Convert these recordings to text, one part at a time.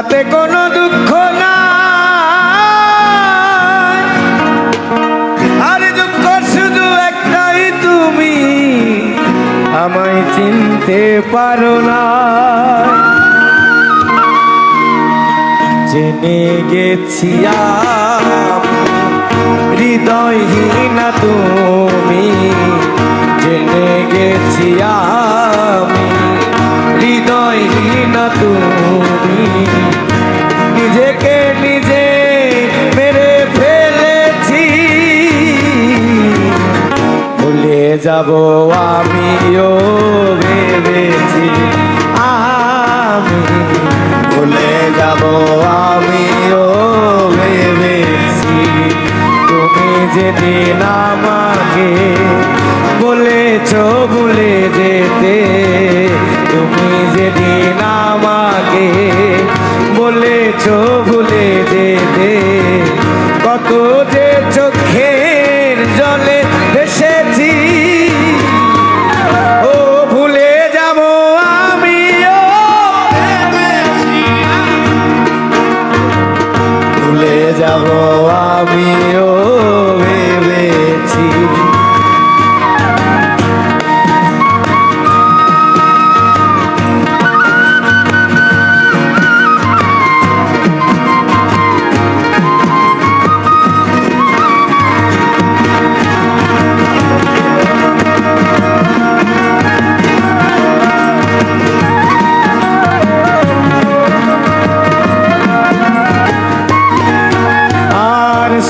তাতে কোনো দুঃখ না আর দুঃখ শুধু একটাই তুমি, আমায় চিনতে পারো না। জেনে গেছি হৃদয়হীনা তুমি, জেনে গেছি যাব আমিও ভেবেছি, আমি ভুলে যাব আমিও ভেবেছি। তুমি যেদিন আমাকে বলেছ ভুলে যেতে, তুমি যেদিন আমাকে বলেছ যাব আমিও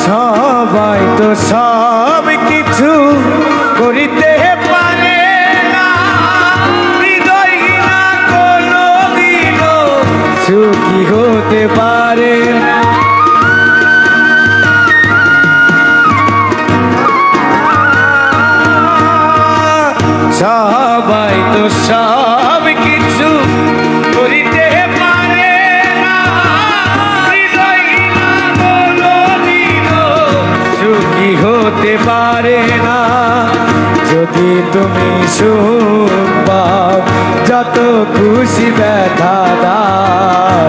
সবাই তো সব কিছু করিতে পারে না। হৃদয়হীনা কোনো দিনও সুখী হতে পারে সবাই তো সব পারে না। যদি তুমি সুখ পাও, যত খুশি ব্যথা দাও।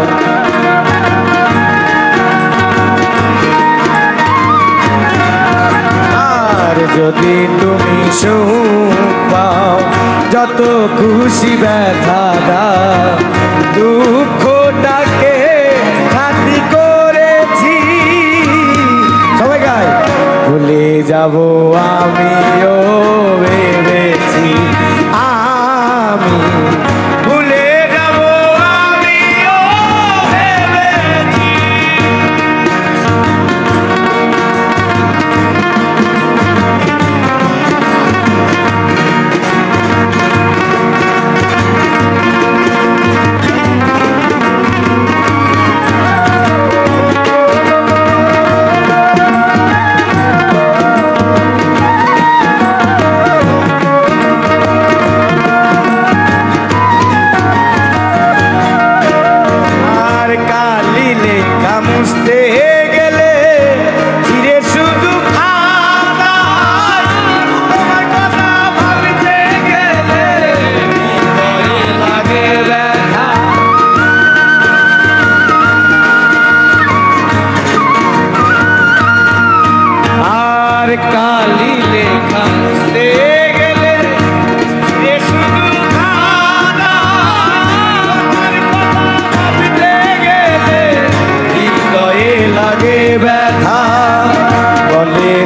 আর যদি তুমি সুখ পাও, যত খুশি ব্যথা দাও। দুঃখটাকে খাতি যাব আমিও ভেবেছি আমি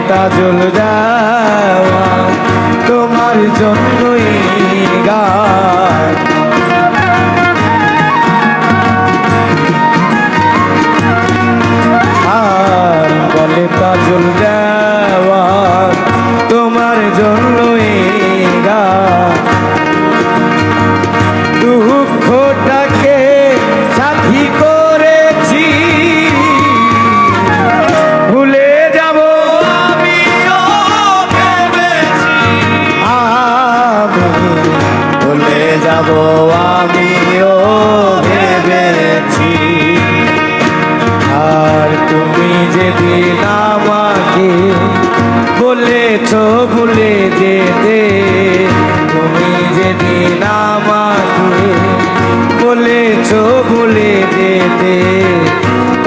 তাজল যাওয়া তোমার জন্যই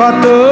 Ratu.